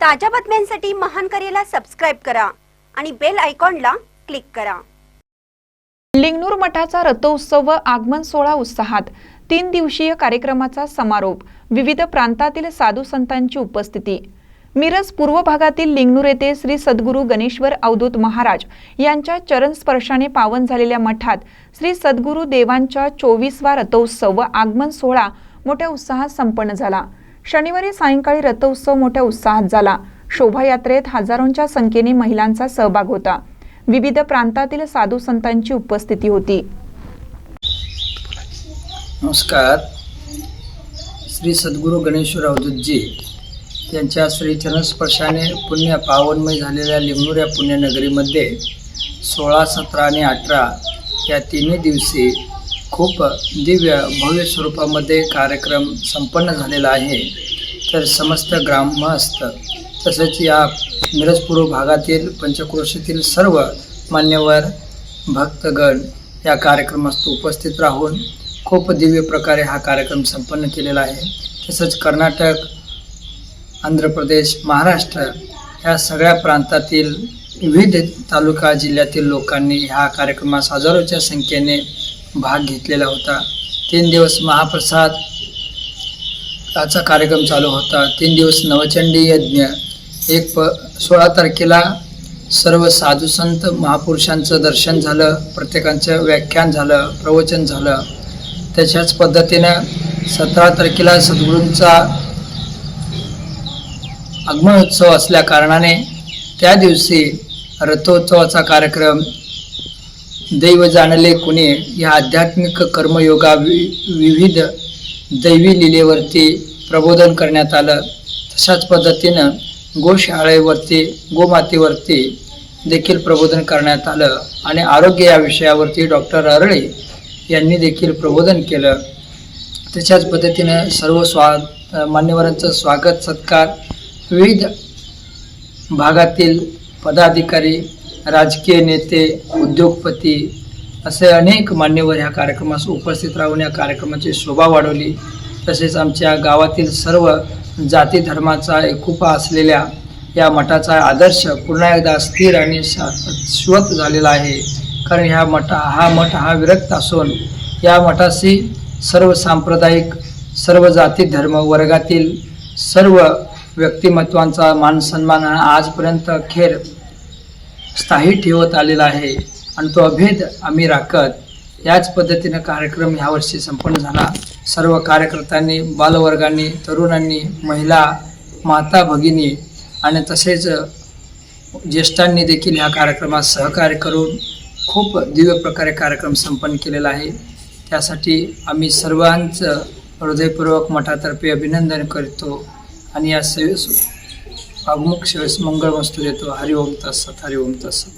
ताज्या बातम्यांसाठी महान करेला सबस्क्राईब करा आणि बेल आयकॉनला क्लिक करा. लिंगनूर मठाचा रथोत्सव व आगमन सोहळा उत्साहात. तीन दिवसीय कार्यक्रमाचा समारोप. विविध प्रांतातील साधू संतांची उपस्थिती. मिरज पूर्व भागातील लिंगनूर येथे श्री सद्गुरू गणेश्वर अवधूत महाराज यांच्या चरण स्पर्शाने पावन झालेल्या मठात श्री सद्गुरू देवांच्या चोवीसवा रथोत्सव व आगमन सोहळा मोठ्या उत्साहात संपन्न झाला. शनिवारी सायंकाळी रथोत्सव मोठ्या उत्साहात झाला. शोभायात्रेत हजारोंच्या संख्येने महिलांचा सहभाग होता. विविध प्रांतातील साधू संतांची उपस्थिती होती. नमस्कार. श्री सद्गुरू गणेश्वर अवधूतजी यांच्या श्री पुण्य पावनमय झालेल्या लिंगूर या पुण्यनगरीमध्ये सोळा सतरा आणि अठरा या तिन्ही दिवशी खूप दिव्य भव्य स्वरूपामध्ये कार्यक्रम संपन्न झालेला आहे. तर समस्त ग्रामस्थ तसेच या मिरजपूर्व भागातील पंचक्रोशीतील सर्व मान्यवर भक्तगण या कार्यक्रमास उपस्थित राहून खूप दिव्य प्रकारे हा कार्यक्रम संपन्न केलेला आहे. तसंच कर्नाटक आंध्र प्रदेश महाराष्ट्र या सगळ्या प्रांतातील विविध तालुका जिल्ह्यातील लोकांनी ह्या कार्यक्रमास हजारोच्या संख्येने भाग घेतलेला होता. तीन दिवस महाप्रसाद याचा कार्यक्रम चालू होता. तीन दिवस नवचंडी यज्ञ. एक प सोळा तारखेला सर्व साधू संत महापुरुषांचं दर्शन झालं. प्रत्येकांचं व्याख्यान झालं प्रवचन झालं. त्याच्याच पद्धतीनं सतरा तारखेला सद्गुरूंचा आगमनोत्सव असल्या कारणाने त्या दिवशी रथोत्सवाचा कार्यक्रम दैव जाणले कुणे? या आध्यात्मिक कर्मयोगा वि विविध दैवी लिलेवरती प्रबोधन करण्यात आलं. तशाच पद्धतीनं गोशाळेवरती गोमातेवरती देखील प्रबोधन करण्यात आलं आणि आरोग्य या विषयावरती डॉक्टर अरळे यांनी देखील प्रबोधन केलं. तशाच पद्धतीनं सर्व स्वा मान्यवरांचं स्वागत सत्कार विविध भागातील पदाधिकारी राजकीय नेते उद्योगपती असे अनेक मान्यवर ह्या कार्यक्रमास उपस्थित राहून या कार्यक्रमाची शोभा वाढवली. तसेच आमच्या गावातील सर्व जाती धर्माचा एकुपा असलेल्या या मठाचा आदर्श पुन्हा एकदा स्थिर आणि शाश्वत झालेला आहे. कारण ह्या मठा हा मठ हा विरक्त असून या मठाशी सर्व सांप्रदायिक सर्व जाती धर्म वर्गातील सर्व व्यक्तिमत्वांचा मान सन्मान हा आजपर्यंत खेर स्थायी ठेवत आलेला आहे आणि तो अभेद आम्ही राखत याच पद्धतीनं कार्यक्रम ह्यावर्षी संपन्न झाला. सर्व कार्यकर्त्यांनी बालवर्गांनी तरुणांनी महिला माता भगिनी आणि तसेच ज्येष्ठांनी देखील ह्या कार्यक्रमात सहकार्य करून खूप दिव्य प्रकारे कार्यक्रम संपन्न केलेला आहे. त्यासाठी आम्ही सर्वांचं हृदयपूर्वक मठातर्फे अभिनंदन करतो आणि या અમુક શિવસ મંગળમસ્તુ રહેતો હરિ ઓમ તત્સત હરિ ઓમ તત્સત